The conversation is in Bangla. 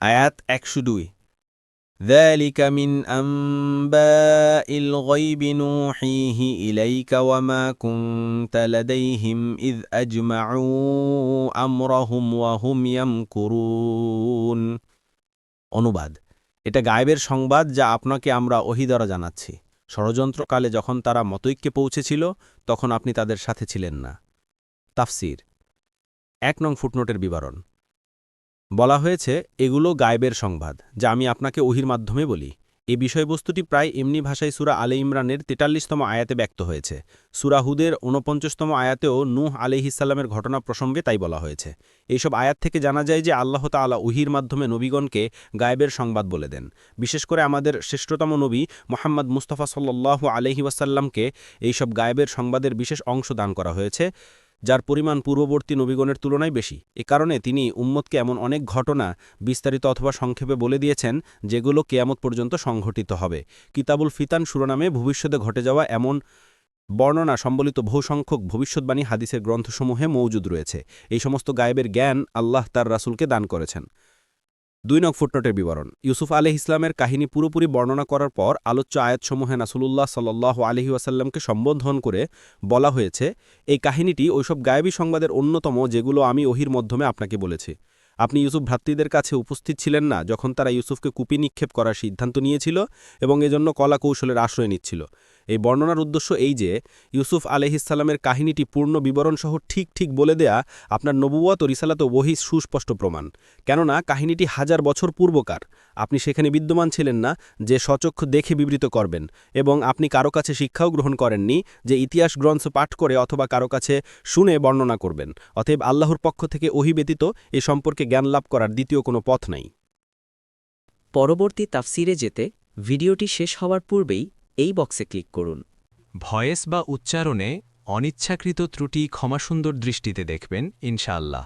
আয়াত একশো দুই ذلك من أنباء الغيب نوحيه إليك وما كنت لديهم إذ أجمعوا أمرهم وهم يمكرون অনুবাদ এটা গায়েবের সংবাদ যা আপনাকে আমরা ওহি দ্বারা জানাচ্ছি ষড়যন্ত্রকালে যখন তারা মতৈক্যে পৌঁছেছিল তখন আপনি তাদের সাথে ছিলেন না তাফসির এক নং ফুটনোটের বিবরণ বলা হয়েছে, এগুলো গায়েবের সংবাদ, যা আমি আপনাকে ওহির মাধ্যমে বলি। এই বিষয়বস্তুটি প্রায় এমনি ভাষায় সুরা আলে ইমরানের তেতাল্লিশতম আয়াতে ব্যক্ত হয়েছে। সুরা হুদের ঊনপঞ্চাশতম আয়াতেও নূহ আলিহিসাল্লামের ঘটনা প্রসঙ্গে তাই বলা হয়েছে। এইসব আয়াত থেকে জানা যায় যে আল্লাহ তাআলা উহির মাধ্যমে নবীগণকে গায়েবের সংবাদ বলে দেন। বিশেষ করে আমাদের শ্রেষ্ঠতম নবী মোহাম্মদ মুস্তফা সাল্লাহ আলহি ওয়াসাল্লামকে এইসব গায়েবের সংবাদের বিশেষ অংশ দান করা হয়েছে। যার পরিমাণ পূর্ববর্তী নবীগণের তুলনায় বেশি। এ কারণে তিনি উম্মতকে এমন অনেক ঘটনা বিস্তারিত অথবা সংক্ষেপে বলে দিয়েছেন, যেগুলো কেয়ামত পর্যন্ত সংঘটিত হবে। কিতাবুল ফিতান শুরোনামে ভবিষ্যতে ঘটে যাওয়া এমন বর্ণনা সম্বলিত বহুসংখ্যক ভবিষ্যৎবাণী হাদিসের গ্রন্থসমূহে মৌজুদ রয়েছে। এই সমস্ত গায়েবের জ্ঞান আল্লাহ তার রাসুলকে দান করেছেন। দুই নং ফুটনোটের বিবরণ। ইউসুফ আলহ ইসলামের কাহিনী পুরোপুরি বর্ণনা করার পর আলোচ্য আয়াতসমূহে নাসুলুল্লাহ সাল্লাহ আলহি ওয়াসাল্লামকে সম্বোধন করে বলা হয়েছে, এই কাহিনীটি ওইসব গায়েবী সংবাদের অন্যতম যেগুলো আমি ওহির মাধ্যমে আপনাকে বলেছি। আপনি ইউসুফ ভ্রাতৃদের কাছে উপস্থিত ছিলেন না যখন তারা ইউসুফকে কুপি নিক্ষেপ করার সিদ্ধান্ত নিয়েছিল এবং এজন্য কলা কৌশলের আশ্রয় নিচ্ছিল। এই বর্ণনার উদ্দেশ্য এই যে, ইউসুফ আলহিসাল্লামের কাহিনীটি পূর্ণ বিবরণসহ ঠিক ঠিক বলে দেয়া আপনার নবুয়াত ও রিসালাত ওহি সুস্পষ্ট প্রমাণ। কেননা, কাহিনীটি হাজার বছর পূর্বকার। আপনি সেখানে বিদ্যমান ছিলেন না যে সচক্ষ দেখে বিবৃত করবেন এবং আপনি কারও কাছে শিক্ষাও গ্রহণ করেননি যে ইতিহাস গ্রন্থ পাঠ করে অথবা কারও কাছে শুনে বর্ণনা করবেন। অতএব আল্লাহর পক্ষ থেকে ওহি ব্যতীত এ সম্পর্কে জ্ঞান লাভ করার দ্বিতীয় কোনো পথ নাই। পরবর্তী তাফসিরে যেতে ভিডিওটি শেষ হওয়ার পূর্বেই এই বক্সে ক্লিক করুন। ভয়েস বা উচ্চারণে অনিচ্ছাকৃত ত্রুটি ক্ষমাসুন্দর দৃষ্টিতে দেখবেন ইনশাআল্লাহ।